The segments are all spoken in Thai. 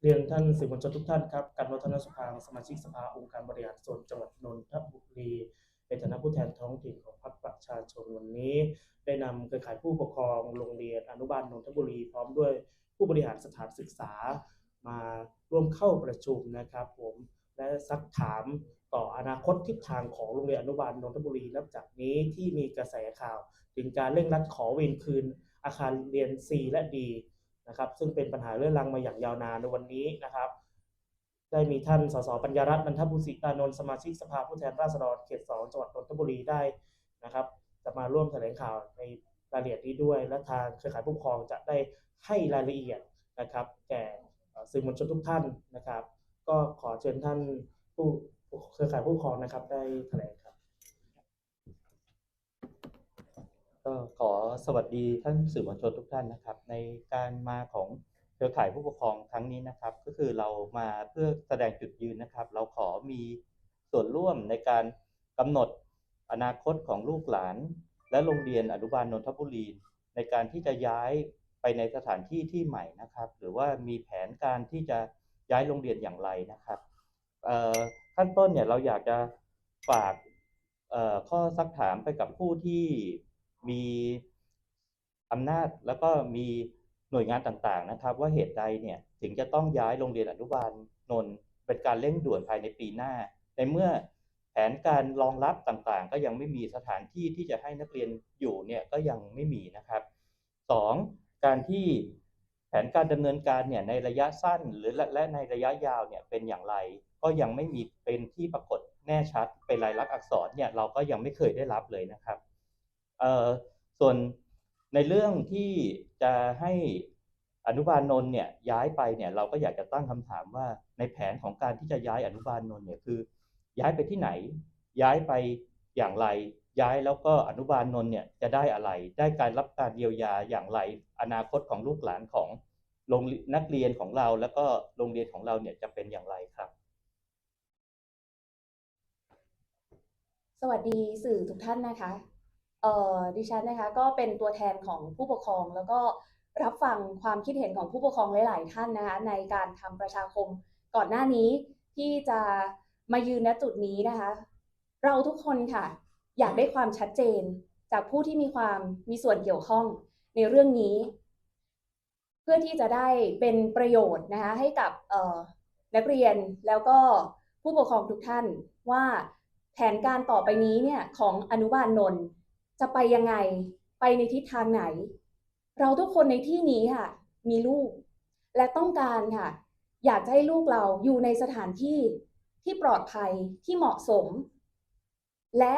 เรียนท่านสื่อมวลชนทุกท่านครับการวัฒนสภาสมาชิกสภาองค์การบริหารส่วนจังหวัดนนทบุรีในฐานะผู้แทนท้องถิ่นของพรรคประชาชนวันนี้ ได้นำเครือข่ายผู้ปกครองโรงเรียนอนุบาลนนทบุรี พร้อมด้วยผู้บริหารสถานศึกษามาร่วมเข้าประชุมนะครับ ผมและซักถาม ต่ออนาคตทิศทางของโรงเรียนอนุบาลนนทบุรีนับจากนี้ที่มีกระแสข่าว ถึงการเร่งรัดขอเวรคืน อาคารเรียน C และ D นะครับซึ่งเป็นปัญหาเรื้อรังมาอย่างยาวนานในวันนี้นะครับ ได้มีท่านสสปัญญารัตน์นันทบุษีอานนท์สมาชิกสภาผู้แทนราษฎรเขตสองจังหวัดนนทบุรีได้นะครับ จะมาร่วมแถลงข่าวในรายละเอียดนี้ด้วย และทางเครือข่ายผู้ปกครองจะได้ให้รายละเอียดนะครับ แก่สื่อมวลชนทุกท่านนะครับ ก็ขอเชิญท่านผู้ เครือข่ายผู้ปกครองนะครับ ได้แถลงครับก็ขอสวัสดีท่านสื่อมวลชนทุกท่านนะครับ ในการมาของเครือข่ายผู้ปกครองครั้งนี้นะครับ ก็คือเรามาเพื่อแสดงจุดยืนนะครับ เราขอมีส่วนร่วมในการกำหนดอนาคตของลูกหลาน และโรงเรียนอนุบาลนนทบุรี ในการที่จะย้ายไปในสถานที่ที่ใหม่นะครับ หรือว่ามีแผนการที่จะย้ายโรงเรียนอย่างไรนะครับ ขั้นต้นเนี่ยเราอยากจะฝากข้อซักถามไปกับผู้ที่มีอำนาจแล้วก็มีหน่วยงานต่างๆนะครับ ว่าเหตุใดเนี่ยถึงจะต้องย้ายโรงเรียนอนุบาลนนท์เป็นการเร่งด่วนภายในปีหน้า ในเมื่อแผนการรองรับต่างๆ ก็ยังไม่มีสถานที่ที่จะให้นักเรียนอยู่เนี่ยก็ยังไม่มีนะครับสองการที่ แผนการดำเนินการเนี่ยในระยะสั้นหรือและในระยะยาวเนี่ยเป็นอย่างไร ก็ยังไม่มีเป็นที่ปรากฏแน่ชัดเป็นลายลักษณ์อักษรเนี่ยเราก็ยังไม่เคยได้รับเลยนะครับเอ่อส่วนในเรื่องที่จะให้อนุบาลนนท์เนี่ยย้ายไปเนี่ยเราก็อยากจะตั้งคำถามว่าในแผนของการที่จะย้ายอนุบาลนนท์เนี่ยคือ ย้ายไปที่ไหน ย้ายไปอย่างไร ย้ายแล้วก็อนุบาลนนท์เนี่ยจะได้อะไร ได้การรับการเยียวยาอย่างไร อนาคตของลูกหลานของโรงนักเรียนของเรา แล้วก็โรงเรียนของเราเนี่ยจะเป็นอย่างไรครับ สวัสดีสื่อทุกท่านนะคะเอ่อดิฉันนะคะก็เป็นตัวแทนของผู้ปกครอง แล้วก็รับฟังความคิดเห็นของผู้ปกครองหลาย ๆ ท่านนะคะในการทำประชาคมก่อนหน้านี้ที่จะมายืนณจุดนี้นะคะ เราทุกคนค่ะ อยากได้ความชัดเจน จากผู้ที่มีความมีส่วนเกี่ยวข้องในเรื่องนี้ เพื่อที่จะได้เป็นประโยชน์นะคะให้กับนักเรียนแล้วก็ผู้ปกครองทุกท่านว่าแผนการต่อไปนี้เนี่ยของอนุบาลนนท์จะไปยังไงไปในทิศทางไหน เราทุกคนในที่นี้ค่ะ มีลูก และต้องการค่ะ อยากจะให้ลูกเราอยู่ในสถานที่ที่ปลอดภัยที่เหมาะสม และ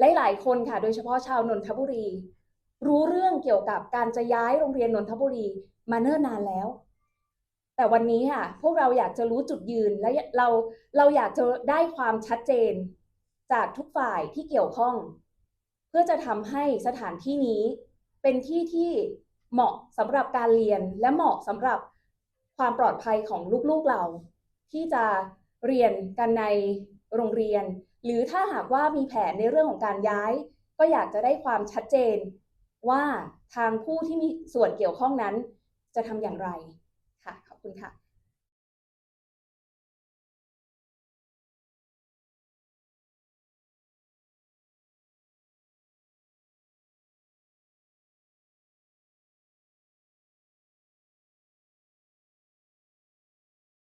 หลายๆคนค่ะ โดยเฉพาะชาวนนทบุรี รู้เรื่องเกี่ยวกับการจะย้ายโรงเรียนนนทบุรีมาเนิ่นนานแล้ว แต่วันนี้ค่ะพวกเราอยากจะรู้จุดยืนและเราเราอยากจะได้ความชัดเจน จากทุกฝ่ายที่เกี่ยวข้อง เพื่อจะทำให้สถานที่นี้เป็นที่ที่เหมาะสำหรับการเรียนและเหมาะสำหรับความปลอดภัยของลูกๆเรา ที่จะเรียนกันในโรงเรียน หรือถ้าหากว่ามีแผนในเรื่องของการย้าย ก็อยากจะได้ความชัดเจน ว่าทางผู้ที่มีส่วนเกี่ยวข้องนั้น จะทำอย่างไรค่ะขอบคุณค่ะ